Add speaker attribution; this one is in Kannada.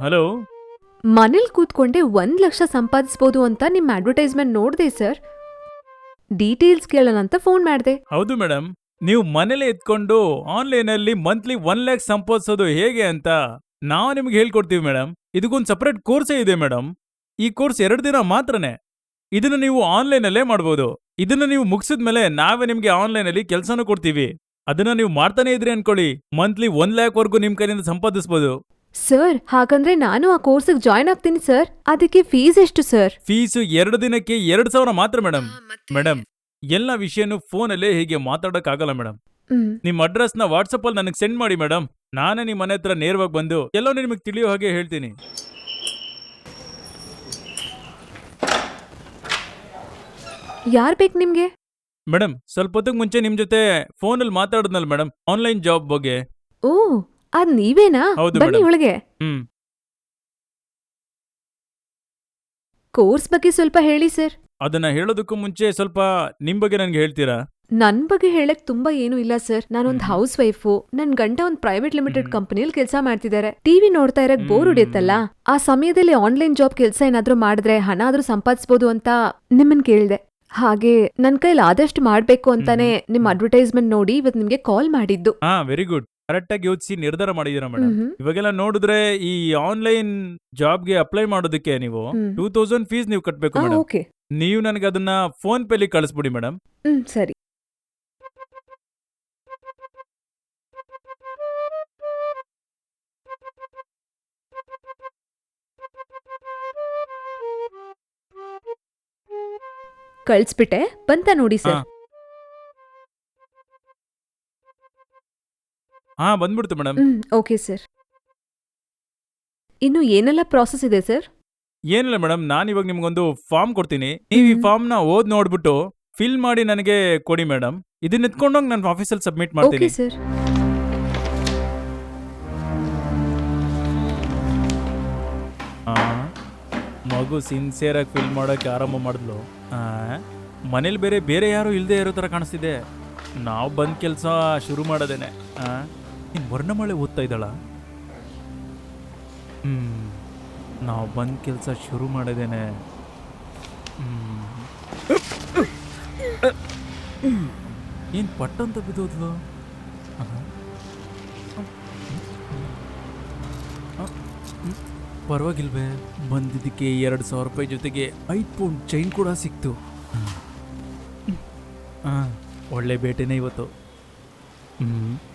Speaker 1: ಹಲೋ?
Speaker 2: ಮನೇಲಿ ಕೂತ್ಕೊಂಡೆ ಒಂದ್ ಲಕ್ಷ ಸಂಪಾದಿಸ್ಬೋದು ಅಂತ ನಿಮ್ ಅಡ್ವರ್ಟೈಸ್ಮೆಂಟ್ ನೋಡ್ದೆ ಸರ್. ಡೀಟೇಲ್ಸ್ ಕೇಳೋಣ ಅಂತ ಫೋನ್ ಮಾಡ್ದೆ.
Speaker 1: ಹೌದು ಮೇಡಮ್ ನೀವು ಮನೇಲೆ ಆನ್ಲೈನ್ ಆನ್ಲೈನಲ್ಲಿ ಮಂತ್ಲಿ ಒನ್ ಲ್ಯಾಕ್ ಸಂಪಾದಿಸೋದು ಹೇಗೆ ಅಂತ ನಾವು ನಿಮ್ಗೆ ಹೇಳ್ಕೊಡ್ತೀವಿ ಮೇಡಮ್ ಇದಕ್ಕೊಂದು ಸಪರೇಟ್ ಕೋರ್ಸೇ ಇದೆ ಮೇಡಮ್ ಈ ಕೋರ್ಸ್ ಎರಡು ದಿನ ಮಾತ್ರನೇ. ಇದನ್ನ ನೀವು ಆನ್ಲೈನಲ್ಲೇ ಮಾಡ್ಬೋದು. ಇದನ್ನ ನೀವು ಮುಗಿಸಿದ ಮೇಲೆ ನಾವೇ ನಿಮ್ಗೆ ಆನ್ಲೈನಲ್ಲಿ ಕೆಲಸನೂ ಕೊಡ್ತೀವಿ. ಅದನ್ನ ನೀವು ಮಾಡ್ತಾನೆ ಇದ್ರಿ ಅನ್ಕೊಳ್ಳಿ. ಮಂತ್ಲಿ ಒನ್ ಲ್ಯಾಕ್ ವರ್ಗೂ ನಿಮ್ ಕೈಯಿಂದ ಸಂಪಾದಿಸ್ಬೋದು.
Speaker 2: ಸರ್ ಹಾಗಂದ್ರೆ ನಾನು ಆ ಕೋರ್ಸಿಗೆ ಜಾಯ್ನ್ ಆಗ್ತೀನಿ ಸರ್ ಅದಕ್ಕೆ ಫೀಸ್ ಎಷ್ಟು ಸರ್
Speaker 1: ಫೀಸು ಎರಡು ದಿನಕ್ಕೆ ಎರಡು ಸಾವಿರ ಮಾತ್ರ ಮೇಡಮ್ ಮೇಡಮ್ ಎಲ್ಲ ವಿಷಯನೂ ಫೋನಲ್ಲೇ ಹೀಗೆ ಮಾತಾಡೋಕ್ಕಾಗಲ್ಲ ಮೇಡಮ್
Speaker 2: ಹ್ಮ್.
Speaker 1: ನಿಮ್ಮ ಅಡ್ರೆಸ್ನ ವಾಟ್ಸಪ್ಪಲ್ಲಿ ನನಗೆ ಸೆಂಡ್ ಮಾಡಿ ಮೇಡಮ್ ನಾನೇ ನಿಮ್ಮ ಮನೆ ಹತ್ರ ನೇರವಾಗಿ ಬಂದು ಎಲ್ಲೋ ನಿಮಗೆ ತಿಳಿಯೋ ಹಾಗೆ ಹೇಳ್ತೀನಿ.
Speaker 2: ಯಾರ್ ಬೇಕು ನಿಮ್ಗೆ?
Speaker 1: ಮೇಡಮ್ ಸ್ವಲ್ಪ ಹೊತ್ತಿಗೆ ಮುಂಚೆ ನಿಮ್ಮ ಜೊತೆ ಫೋನಲ್ಲಿ ಮಾತಾಡಿದ್ನಲ್ಲ ಮೇಡಮ್ ಆನ್ಲೈನ್ ಜಾಬ್ ಬಗ್ಗೆ.
Speaker 2: ಓ ಅದ್ ನೀವೇನಾ?
Speaker 1: ಹೌದು
Speaker 2: ಬನ್ನಿ
Speaker 1: ಮೇಡಮ್.
Speaker 2: ಒಳಗೆ.
Speaker 1: ಹ್ಮ್.
Speaker 2: ಕೋರ್ಸ್ ಬಗ್ಗೆ ಸ್ವಲ್ಪ ಹೇಳಿ ಸರ್.
Speaker 1: ಅದನ್ನ ಹೇಳೋದಕ್ಕೂ ಮುಂಚೆ ಸ್ವಲ್ಪ ನಿಮ್ ಬಗ್ಗೆ ನನ್ಗೆ ಹೇಳ್ತೀರಾ?
Speaker 2: ನನ್ ಬಗ್ಗೆ ಹೇಳಕ್ ತುಂಬಾ ಏನು ಇಲ್ಲ ಸರ್. ನಾನೊಂದ್
Speaker 1: ಹ್ಮ್.
Speaker 2: ಹೌಸ್ ವೈಫು ನನ್ ಗಂಡ ಒಂದ್ ಪ್ರೈವೇಟ್ ಲಿಮಿಟೆಡ್
Speaker 1: ಹ್ಮ್.
Speaker 2: ಕಂಪನಿಯಲ್ಲಿ ಕೆಲಸ ಮಾಡ್ತಿದ್ದಾರೆ ಟಿವಿ ನೋಡ್ತಾ ಇರಕ್ ಬೋರ್
Speaker 1: ಹ್ಮ್.
Speaker 2: ಹೊಡಿಯುತ್ತಲ್ಲ? ಆ ಸಮಯದಲ್ಲಿ ಆನ್ಲೈನ್ ಜಾಬ್ ಕೆಲಸ ಏನಾದ್ರೂ ಮಾಡಿದ್ರೆ ಹಣ ಆದ್ರೂ ಸಂಪಾದಿಸಬಹುದು ಅಂತ ನಿಮ್ಮನ್ ಕೇಳ್ದೆ. ಹಾಗೆ ನನ್ ಕೈಲಿ ಆದಷ್ಟು ಮಾಡ್ಬೇಕು ಅಂತಾನೆ. ನಿಮ್ ಅಡ್ವರ್ಟೈಸ್ಮೆಂಟ್ ನೋಡಿ ಇವತ್ ನಿಮ್ಗೆ ಕಾಲ್ ಮಾಡಿದ್ದು.
Speaker 1: ಹಾ ವೆರಿ ಗುಡ್ ಕರೆಕ್ಟಾಗಿ ಯೋಚಿಸಿ ನಿರ್ಧಾರ ಮಾಡಿದೀರಾ ಮೇಡಮ್
Speaker 2: ಮ್ಹ್ಮ್.
Speaker 1: ಇವಾಗೆಲ್ಲ ನೋಡಿದ್ರೆ ಈ ಆನ್ಲೈನ್ ಜಾಬ್ಗೆ ಅಪ್ಲೈ ಮಾಡೋದಕ್ಕೆ ನೀವು
Speaker 2: ಹ್ಮ್.
Speaker 1: ಟೂ ತೌಸಂಡ್ ಫೀಸ್ ನೀವು ಕಟ್ಟಬೇಕು
Speaker 2: ಆ,
Speaker 1: ಮೇಡಮ್
Speaker 2: ಓಕೆ
Speaker 1: ನೀವು ನನಗೆ ಅದನ್ನ ಫೋನ್ ಪೇಲಿ ಕಳಿಸ್ಬಿಡಿ ಮೇಡಮ್
Speaker 2: ಹ್ಮ್ ಸರಿ. ಕಳ್ಸ್ಬಿಟ್ಟೆ. ಬಂತ ನೋಡಿ ಸರ್
Speaker 1: ಹಾ. ಬಂದ್ಬಿಡ್ತು ಮೇಡಮ್.
Speaker 2: ಹ್ಮ್ ಓಕೆ ಸರ್ ಇನ್ನು ಏನೆಲ್ಲ ಪ್ರಾಸೆಸ್ ಇದೆ ಸರ್
Speaker 1: ಏನಿಲ್ಲ ಮೇಡಮ್ ನಾನು ಇವಾಗ ನಿಮ್ಗೊಂದು ಫಾರ್ಮ್ ಕೊಡ್ತೀನಿ. ನೀವು ಈ ಫಾರ್ಮ್ನ ಫಾರ್ಮ್ನ ಓದ್ ನೋಡ್ಬಿಟ್ಟು ಫಿಲ್ ಮಾಡಿ ನನಗೆ ಕೊಡಿ ಮೇಡಮ್. ಇದನ್ನ ಎತ್ಕೊಂಡೋಗಿ ನಾನು ಆಫೀಸಲ್ಲಿ ಸಬ್ಮಿಟ್
Speaker 2: ಓಕೆ
Speaker 1: ಮಾಡ್ತೀನಿ.
Speaker 2: ಸರ್
Speaker 1: ಆ, ಮಗು ಸಿನ್ಸಿಯರ್ ಆಗಿ ಫಿಲ್ ಮಾಡೋಕೆ ಆರಂಭ ಮಾಡಿದ್ಲು. ಮನೇಲಿ ಬೇರೆ ಬೇರೆ ಯಾರು ಇಲ್ಲದೆ ಇರೋ ಥರ ಕಾಣಿಸ್ತಿದೆ. ನಾವು ಬಂದ್ ಕೆಲಸ ಶುರು ಮಾಡೋದೇನೆ. ಇನ್ನು ವರ್ಣಮಳೆ ಓದ್ತಾ ಇದ್ದಾಳ? ಹ್ಮ್, ನಾವು ಬಂದ ಕೆಲಸ ಶುರು ಮಾಡಿದ್ದೇನೆ. ಏನು ಪಟ್ಟಂತ ಬಿದ್ದೋದ್ಲು. ಪರವಾಗಿಲ್ವೇ, ಬಂದಿದ್ದಕ್ಕೆ ಎರಡು ಸಾವಿರ ರೂಪಾಯಿ ಜೊತೆಗೆ ಐದು ಪೌಂಡ್ ಚೈನ್ ಕೂಡ ಸಿಕ್ತು. ಹಾಂ, ಒಳ್ಳೆ ಬೇಟೆನೇ ಇವತ್ತು. ಹ್ಞೂ